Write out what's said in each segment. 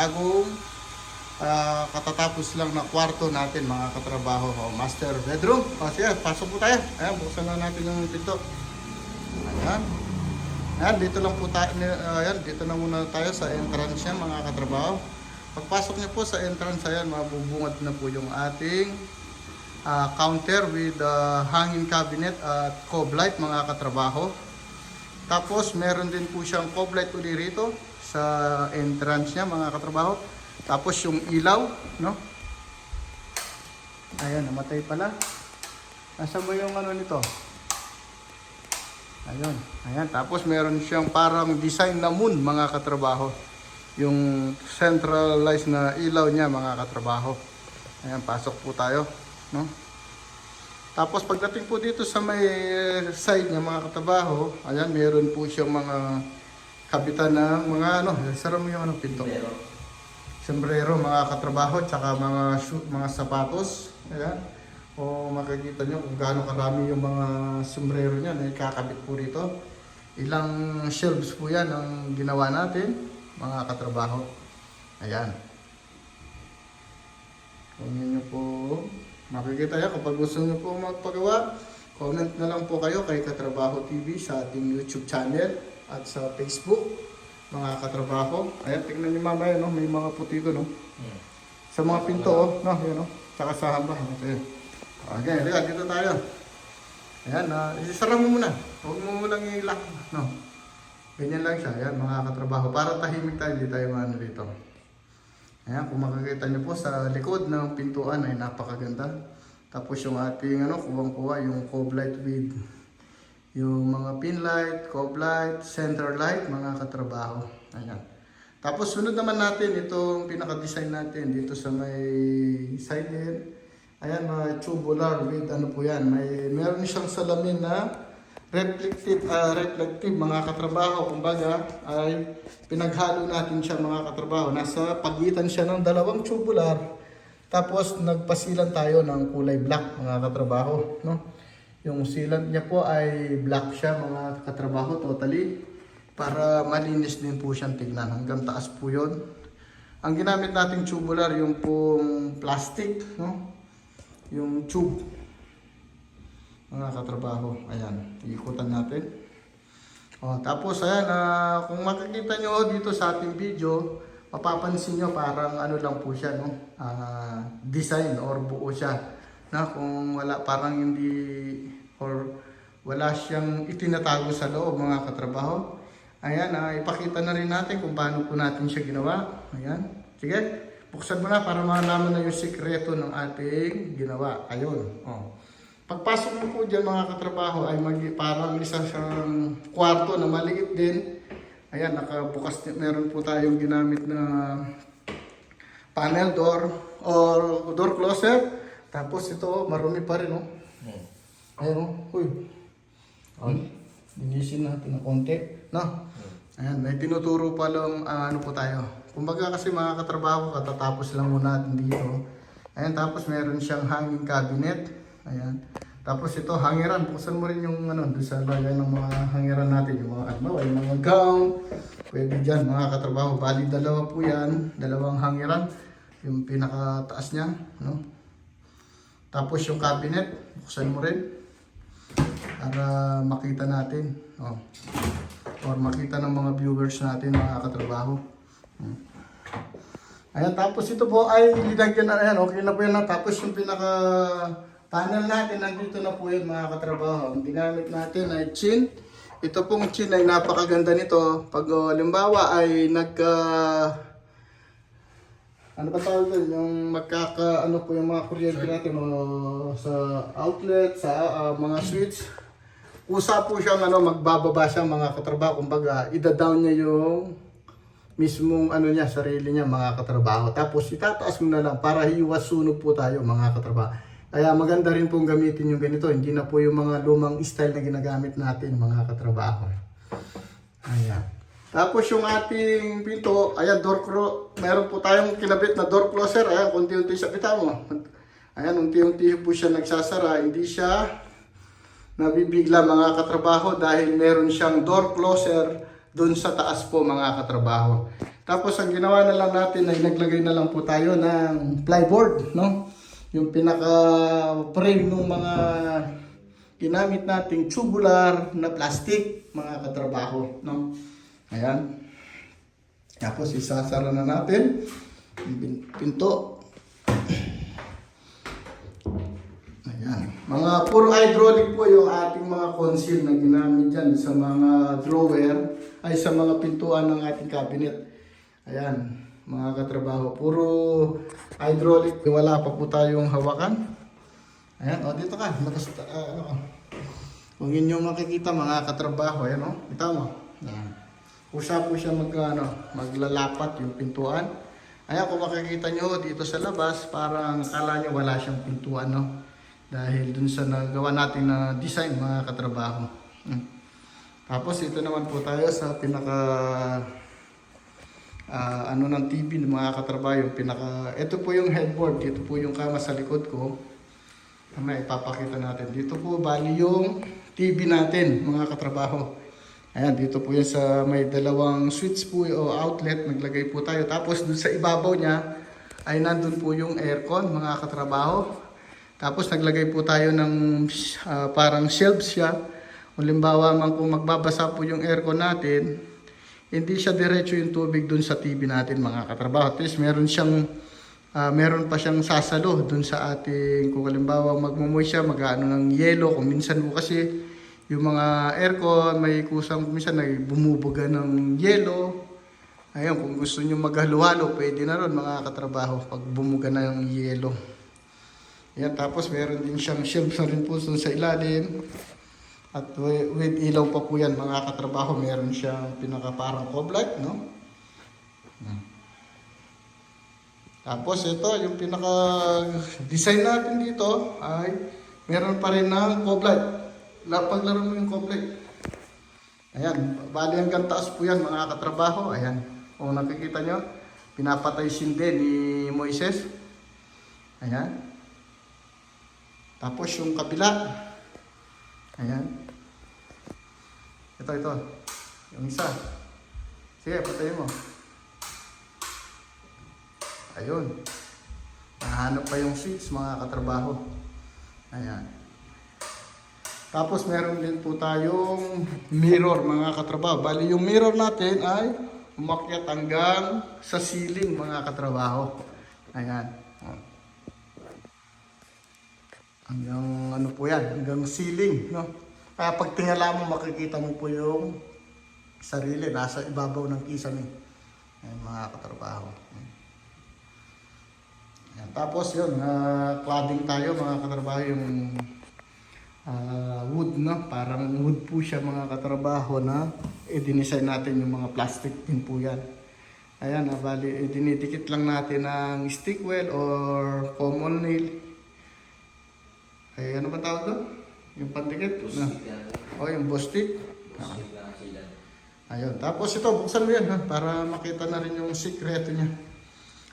bagong ah, katatapos lang na kwarto natin mga katrabaho. O, master bedroom. O sige, pasok po tayo. Ayan, buksan na natin yung pinto. Ayan. Ayan, dito lang po tayo, ayan, dito na muna tayo sa entrance niya mga katrabaho. Pagpasok niyo po sa entrance, ayan, mabubungad na po yung ating ah, counter with ah, hanging cabinet at cob light mga katrabaho. Tapos meron din po siyang cob light uli rito sa entrance niya mga katrabaho. Tapos yung ilaw, no? Ayan, namatay pala. Nasaan ba yung ano nito? Ayun. Ayan. Tapos meron siyang parang design na moon mga katrabaho. Yung centralized na ilaw niya mga katrabaho. Ayan, pasok po tayo. No? Tapos pagdating po dito sa may eh, side niya mga katrabaho, ayan, meron po siyang mga kapitan na mga ano, sara mo yung ano, pinto. Sombrero, mga katrabaho, tsaka mga mga sapatos. Ayan. O makikita nyo kung gaano karami yung mga sombrero niya na ikakabit po rito. Ilang shelves po yan ang ginawa natin, mga katrabaho. Ayan. Kung nyo po makikita yan, kapag gusto nyo po magpagawa, comment na lang po kayo kay Katrabaho TV sa ating YouTube channel at sa Facebook, mga katrabaho. Ayan, tingnan nyo mamaya, no? may mga puti ko, no? Sa mga pinto, oh, no? Yan, no? Tsaka sa hamba. Ayan. Okay, halika, dito tayo. Ayan, uh, isara mo muna. Huwag mo munang i-lock, no? Ganyan lang siya, ayan, mga katrabaho. Para tahimik tayo, hindi tayo maano dito. Ayan, kung makikita nyo po sa likod ng pintuan ay napakaganda. Tapos yung ating ano, kuwang-kuwa, yung cob light with yung mga pin light, cob light, center light, mga katrabaho. Ayan. Tapos sunod naman natin itong pinaka-design natin dito sa may side head. Ayan, mga tubular with ano po yan. May, meron siyang salamin na reflective, ah, reflective mga katrabaho. Kumbaga ay pinaghalo natin siya mga katrabaho. Nasa pagitan siya ng dalawang tubular. Tapos nagpasilan tayo ng kulay black mga katrabaho. No? Yung sealant niya po ay black siya mga katrabaho totally. Para malinis din po siyang tignan. Hanggang taas po yun. Ang ginamit nating tubular yung pong plastic. No? Yung tube mga katrabaho. Ayan, ikutan natin. O, tapos ayan, ah, kung makikita nyo dito sa ating video, mapapansin nyo parang ano lang po siya, no? Ah, design or buo siya. Na kung wala, parang hindi, or wala siyang itinatago sa loob mga katrabaho. Ayan, ah, ipakita na rin natin kung paano po natin siya ginawa. Ayan, sige, buksan mo na para malaman na yung sikreto ng ating ginawa. Ayun, oh. Pagpasok mo po dyan mga katrabaho ay mag, parang isa siyang kwarto na maliit din. Ayan, nakabukas din. Meron po tayong ginamit na panel door or door closer. Tapos ito, marumi pa rin. Oh. Ayan, oh. Uy. Oh, linisin natin ng konti. No? Ayan, may tinuturo pa lang ah, ano po tayo. Kumbaga kasi mga katrabaho, katatapos lang muna natin dito. Ayan, tapos meron siyang hanging cabinet. Ayan. Tapos ito, hangiran. Buksan mo rin yung ano, doon sa lagay ng mga hangiran natin. Yung mga, ano, yung mga gown. Pwede dyan, mga katrabaho. Bali, dalawa po yan. Dalawang hangiran. Yung pinakataas niya. No? Tapos yung cabinet, buksan mo rin. Para makita natin. Oh. Or makita ng mga viewers natin, mga katrabaho. Hmm. Ayan, tapos ito po ay linagyan na, ayan, okay na po yan. Tapos yung pinaka panel natin, nandito na po yun mga katrabaho. Ang ginamit natin ay chin. Ito pong chin ay napakaganda nito. Pag uh, limbawa ay nagka... ano pa tawag doon? Yung magkaka, ano po yung mga kuryente natin o sa outlet, sa ah, mga switch. Usa po siyang ano, magbababa siya mga katrabaho. Kumbaga, ida-down niya yung mismong ano niya, sarili niya mga katrabaho. Tapos itataas mo na lang para iwas sunog po tayo mga katrabaho. Kaya maganda rin pong gamitin yung ganito. Hindi na po yung mga lumang style na ginagamit natin mga katrabaho. Ayan. Tapos yung ating pinto, ayan, door clo meron po tayong kinabit na door closer. Ayan, unti-unti siya. Kita mo. Ayan, unti-unti po siya nagsasara. Hindi siya nabibigla mga katrabaho dahil meron siyang door closer doon sa taas po mga katrabaho. Tapos ang ginawa na lang natin ay naglagay na lang po tayo ng plyboard, no? Yung pinaka frame ng mga ginamit nating tubular na plastic, mga katrabaho, no? Ayan. Tapos isasara na natin yung pin- pinto. Ayan. Mga puro hydraulic po yung ating mga conceal na ginamit dyan sa mga drawer ay sa mga pintuan ng ating cabinet. Ayan, mga katrabaho. Puro hydraulic. Wala pa po tayong hawakan. Ayan, o dito ka. Lakas, uh, ano ka. Kung inyo makikita mga katrabaho, ayan o. Kita mo. Usa po siya mag, ano, maglalapat yung pintuan. Ayan, kung makikita nyo dito sa labas, parang akala nyo wala siyang pintuan, no? Dahil dun sa nagawa natin na design, mga katrabaho. Hmm. Tapos ito naman po tayo sa pinaka ah, ano ng TV ng mga katrabaho, pinaka ito po yung headboard, dito po yung kama sa likod ko. Mamaya ipapakita natin. Dito po bali yung TV natin, mga katrabaho. Ayan, dito po yan sa may dalawang switch po o outlet, naglagay po tayo. Tapos dun sa ibabaw niya ay nandun po yung aircon, mga katrabaho. Tapos naglagay po tayo ng ah, parang shelf siya. Kung limbawa man kung magbabasa po yung aircon natin, hindi siya diretso yung tubig dun sa TV natin mga katrabaho. At least meron siyang ah, meron pa siyang sasalo dun sa ating kung halimbawa magmumoy siya, mag-ano ng yelo. Kung minsan po kasi yung mga aircon may kusang minsan ay bumubuga ng yelo. Ayun, kung gusto nyo maghalo-halo, pwede na ron mga katrabaho pag bumuga ng yelo. Yan, tapos meron din siyang shelf na rin po sa ilalim. At wi- with ilaw pa po yan mga katrabaho, meron siyang pinaka parang cob light, no? Tapos ito, yung pinaka design natin dito ay meron pa rin ng cob light. La- Paglaro mo yung light. Ayan, bali hanggang taas po yan mga katrabaho. Ayan, kung nakikita nyo, pinapatay sinde ni Moises. Ayan. Tapos yung kabila. Ayan. Ito, ito. Yung isa. Sige, patayin mo. Ayun. Nahanap pa yung switch mga katrabaho. Ayan. Tapos meron din po tayong mirror mga katrabaho. Bali yung mirror natin ay umakyat hanggang sa ceiling mga katrabaho. Ayan. Hanggang ano po yan, hanggang ceiling, no? Kaya pag tingala mo, makikita mo po yung sarili, nasa ibabaw ng kisame. Ayan, mga katrabaho. Ayan, tapos yun, uh, cladding tayo mga katrabaho yung ah, wood, no? Parang wood po siya mga katrabaho na i-design natin yung mga plastic din po yan. Ayan, ah, bali, dinidikit lang natin ng stick well or common nail. Ay, ano ba tawag doon? Yung pandikit? Na. O, yung boss stick. Ah. Ayun. Tapos ito, buksan mo yan ha, para makita na rin yung sikreto niya.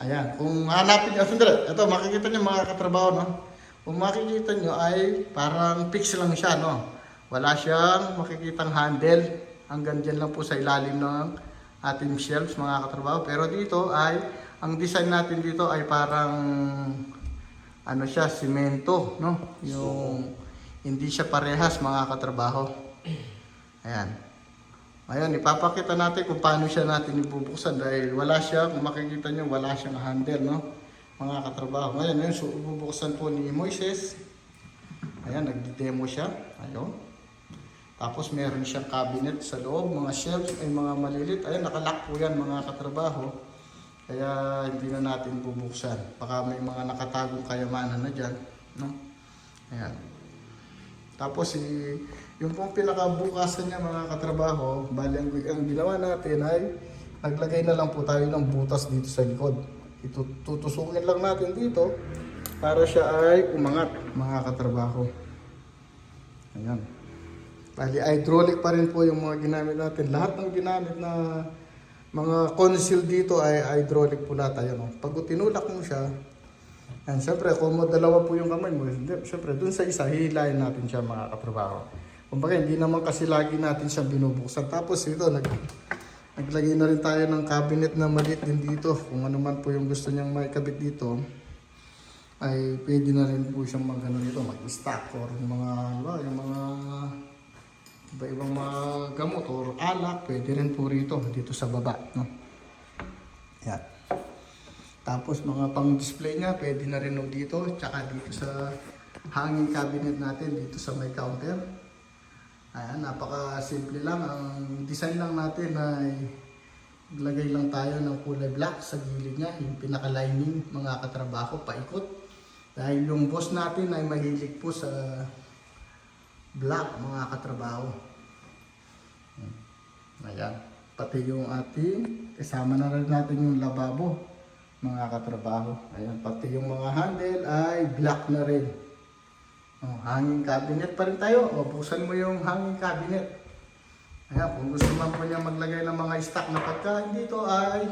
Ayan. Kung hanapin niyo, sandali. Ito, makikita niyo mga katrabaho, no? Kung makikita niyo ay parang fix lang siya, no? Wala siyang makikitang handle. Hanggang dyan lang po sa ilalim ng ating shelves, mga katrabaho. Pero dito ay, ang design natin dito ay parang ano siya, simento, no? Yung hindi siya parehas mga katrabaho. Ayan. Ngayon, ipapakita natin kung paano siya natin ibubuksan dahil wala siya, kung makikita nyo, wala siyang handle, no? Mga katrabaho. Ngayon, yun, so, ibubuksan po ni Moises. Ayan, nagdi-demo siya. Ayun. Tapos meron siyang cabinet sa loob, mga shelves, ay mga malilit. Ayan, nakalock po yan mga katrabaho. Kaya hindi na natin bubuksan. Baka may mga nakatagong kayamanan na dyan. No? Ayan. Tapos si yung pong pinakabukasan niya mga katrabaho, bali ang, ang ginawa natin ay naglagay na lang po tayo ng butas dito sa likod. Ito, tutusukin lang natin dito para siya ay umangat mga katrabaho. Ayan. Bali hydraulic pa rin po yung mga ginamit natin. Lahat ng ginamit na mga conceal dito ay hydraulic po lahat. Ayan, oh. Pag tinulak mo siya, yan, syempre, kung dalawa po yung kamay mo, syempre, dun sa isa, hihilayin natin siya mga katrabaho. Kumbaga, hindi naman kasi lagi natin siya binubuksan. Tapos ito, nag, Naglagay na rin tayo ng cabinet na maliit din dito. Kung ano man po yung gusto niyang may kabit dito, ay pwede na rin po siyang mag dito, mag-stock or mga, ano, yung mga iba-ibang mga gamot or alak, pwede rin po rito, dito sa baba. No? Yan. Tapos mga pang-display niya, pwede na rin dito, tsaka dito sa hanging cabinet natin, dito sa may counter. Ayan, napaka-simple lang. Ang design lang natin ay lagay lang tayo ng kulay black sa gilid niya, yung pinaka-lining, mga katrabaho, paikot. Dahil yung boss natin ay mahilig po sa black, mga katrabaho. Ayan. Pati yung ating, kasama na rin natin yung lababo, mga katrabaho. Ayan, pati yung mga handle ay black na rin. Oh, hanging cabinet pa rin tayo. O, buksan mo yung hanging cabinet. Ayan, kung gusto man po niya maglagay ng mga stock na pagkain dito ay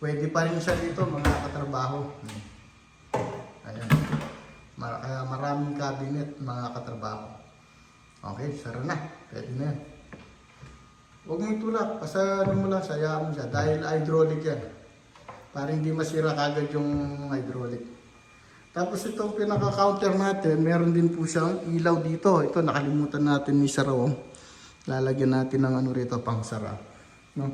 pwede pa rin siya dito mga katrabaho. Ayan. Mar- kaya maraming cabinet mga katrabaho. Okay, sara na. Pwede na yan. Huwag mo itulak. Basta ano mo lang, sayaan mo siya. Dahil hydraulic yan. Para hindi masira kagad yung hydraulic. Tapos itong pinaka-counter natin, meron din po siyang ilaw dito. Ito, nakalimutan natin ni Sara. oh. Lalagyan natin ng ano rito, pang sara. No?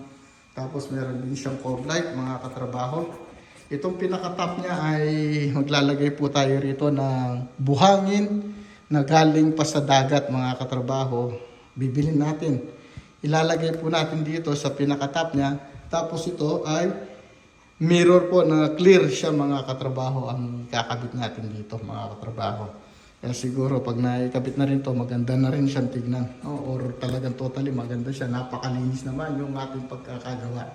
Tapos meron din siyang core light, mga katrabaho. Itong pinaka-top niya ay maglalagay po tayo rito ng buhangin na galing pa sa dagat, mga katrabaho. Bibilin natin. Ilalagay po natin dito sa pinaka-top niya. Tapos ito ay mirror po na clear siya mga katrabaho ang kakabit natin dito mga katrabaho. Kaya siguro pag naikabit na rin to maganda na rin siyang tignan. No? Or talagang totally maganda siya. Napakalinis naman yung ating pagkakagawa.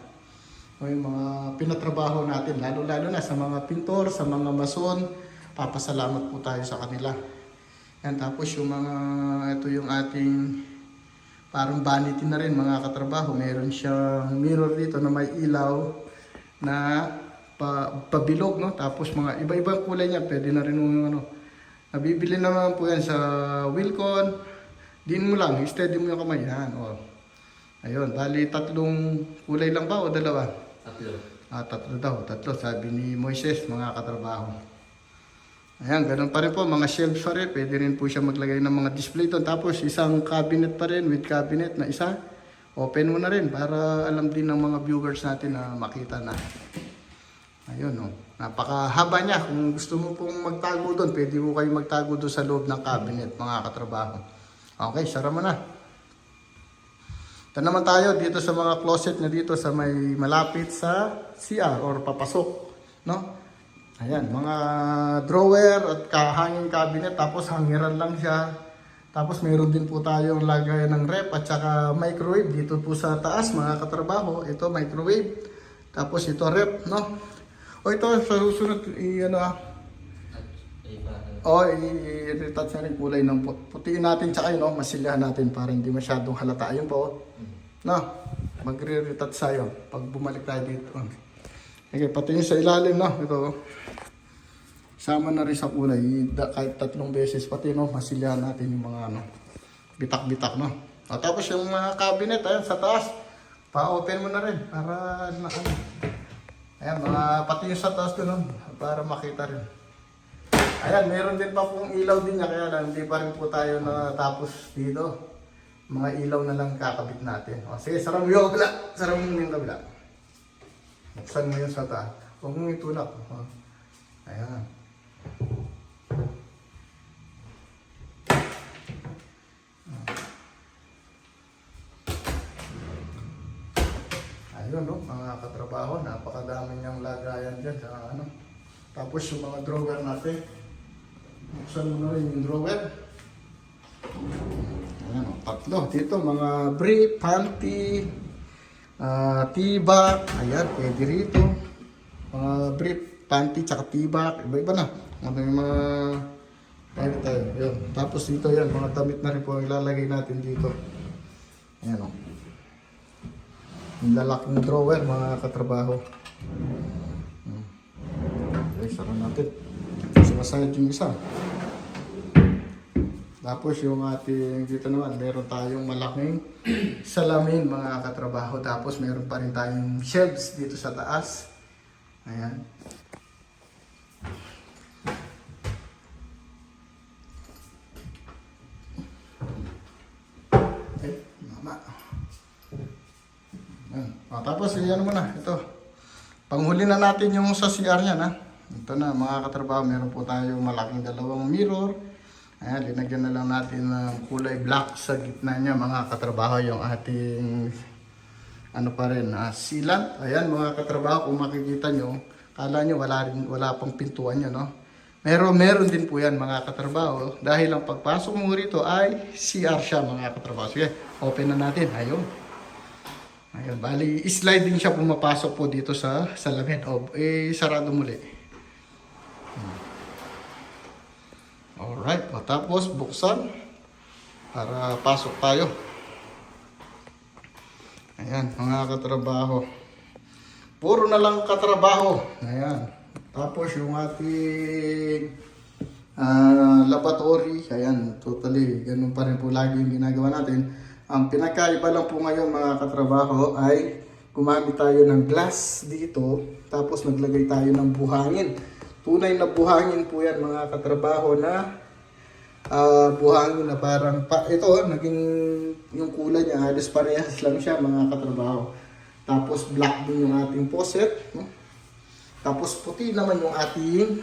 O yung mga pinatrabaho natin, lalo-lalo na sa mga pintor, sa mga mason, papasalamat po tayo sa kanila. Yan, tapos yung mga, ito yung ating parang vanity na rin mga katrabaho. Meron siyang mirror dito na may ilaw na pa, pabilog, no? Tapos mga iba-ibang kulay niya, pwede na rin yung ano. Nabibili naman po yan sa Wilcon. Din mo lang, steady mo yung kamay. Yan, oh. Ayun, bali tatlong kulay lang ba o dalawa? Tatlo. Ah, tatlo daw, tatlo, sabi ni Moises, mga katrabaho. Ayan, ganun pa rin po, mga shelves pa rin. Pwede rin po siya maglagay ng mga display doon. Tapos isang cabinet pa rin, with cabinet na isa. Open mo na rin para alam din ng mga viewers natin na makita na. Ayun, no. Napakahaba niya. Kung gusto mo pong magtago doon, pwede mo kayong magtago doon sa loob ng cabinet, mga katrabaho. Okay, sara mo na. Ito naman tayo dito sa mga closet na dito sa may malapit sa CR or papasok, no? Ayan, mga drawer at kahanging cabinet tapos hangiran lang siya. Tapos meron din po tayong lagayan ng rep at saka microwave dito po sa taas mga katrabaho. Ito microwave. Tapos ito rep, no? O ito sa susunod ano ah. O i-retouch na rin kulay ng put- putiin natin tsaka yun, no? masilyahan natin para hindi masyadong halata. Ayun po, oh. no? Magre-retouch tayo pag bumalik tayo dito. Okay, pati yung sa ilalim, no? Ito, oh. Sama na rin sa kulay, da, kahit tatlong beses, pati no, masilyahan natin yung mga ano, bitak-bitak, no? O, tapos yung mga cabinet, ayan, sa taas, pa-open mo na rin, para na ano. Ayan, mga, pati yung sa taas doon, para makita rin. Ayan, meron din pa pong ilaw din niya, kaya lang hindi pa rin po tayo natapos dito. Mga ilaw na lang kakabit natin. O, sige, sarang mo yung kabila. Sarang mo yung kabila. Buksan mo yung sa taas. Huwag mong itulak. O. Ayan. Ayun, no, mga katrabaho, napakadami niyang lagayan dyan sa ano. Tapos yung mga drawer natin, buksan mo na rin yung drawer. Ayan, o, tatlo. Dito, mga brief, panty, ah, tibak, ayan, pwede rito. Mga brief, panty, tsaka tibak, iba-iba na. Ano yung mga, pwede tayo, yun. Tapos dito yan, mga damit na rin po ang ilalagay natin dito. Ayan, o. Yung lalaking drawer, mga katrabaho. Hmm. Okay, sara natin. Sumasayad yung isa. Tapos yung ating dito naman, meron tayong malaking salamin mga katrabaho. Tapos meron pa rin tayong shelves dito sa taas. Ayan. Tapos, yan mo na. Ito. Panghuli na natin yung sa CR niya, na. Ito na, mga katrabaho. Meron po tayo malaking dalawang mirror. Ayan, linagyan na lang natin ng kulay black sa gitna niya, mga katrabaho. Yung ating, ano pa rin, ah, sealant. Ayan, mga katrabaho, kung makikita nyo, kala nyo wala, rin, wala pang pintuan nyo, no? Pero meron din po yan mga katrabaho dahil ang pagpasok mo rito ay CR siya mga katrabaho. Sige, open na natin. Ayun. Ayun, bali, sliding siya pumapasok po dito sa salamin. O, eh, sarado muli. Hmm. Alright, o, tapos buksan para pasok tayo. Ayan, mga katrabaho. Puro na lang katrabaho. Ayan. Tapos yung ating ah, laboratory, ayan, totally, ganun pa rin po lagi yung ginagawa natin. Ang pinakaiba lang po ngayon mga katrabaho ay gumamit tayo ng glass dito, tapos naglagay tayo ng buhangin. Tunay na buhangin po yan mga katrabaho na ah, buhangin na parang, pa, ito, naging yung kulay niya, halos parehas lang siya mga katrabaho. Tapos black din yung ating faucet. No? Tapos puti naman yung ating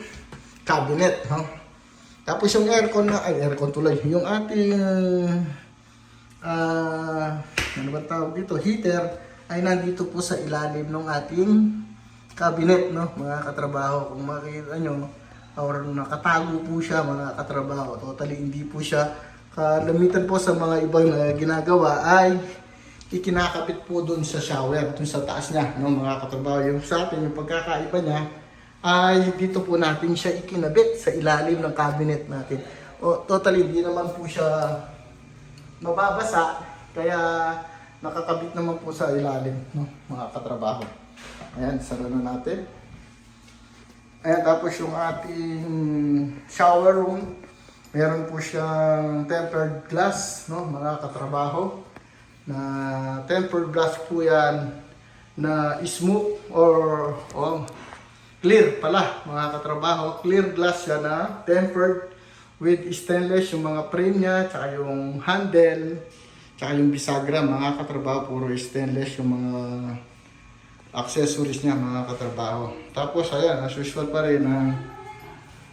cabinet. No? Tapos yung aircon na, ay aircon tuloy, yung ating, ah ano ba tawag dito, heater, ay nandito po sa ilalim ng ating cabinet, no? Mga katrabaho, kung makikita nyo, or nakatago po siya mga katrabaho. Totally hindi po siya kalamitan po sa mga ibang na ginagawa ay ikinakabit po doon sa shower, doon sa taas niya, no, mga katrabaho. Yung sa atin, yung pagkakaiba niya, ay dito po natin siya ikinabit sa ilalim ng cabinet natin. O, totally, hindi naman po siya mababasa, kaya nakakabit naman po sa ilalim, no, mga katrabaho. Ayan, sara na natin. Ayan, tapos yung ating shower room, meron po siyang tempered glass, no, mga katrabaho na tempered glass po yan na smooth or oh, clear pala mga katrabaho clear glass siya na tempered with stainless yung mga frame niya tsaka yung handle tsaka yung bisagra mga katrabaho puro stainless yung mga accessories niya mga katrabaho tapos ayan as usual pa rin na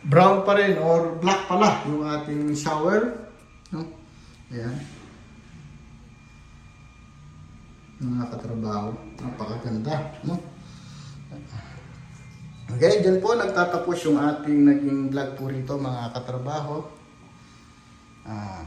brown pa rin or black pala yung ating shower no? ayan mga katrabaho. Napakaganda, no? Okay, dyan po nagtatapos yung ating naging vlog po rito mga katrabaho. Ah,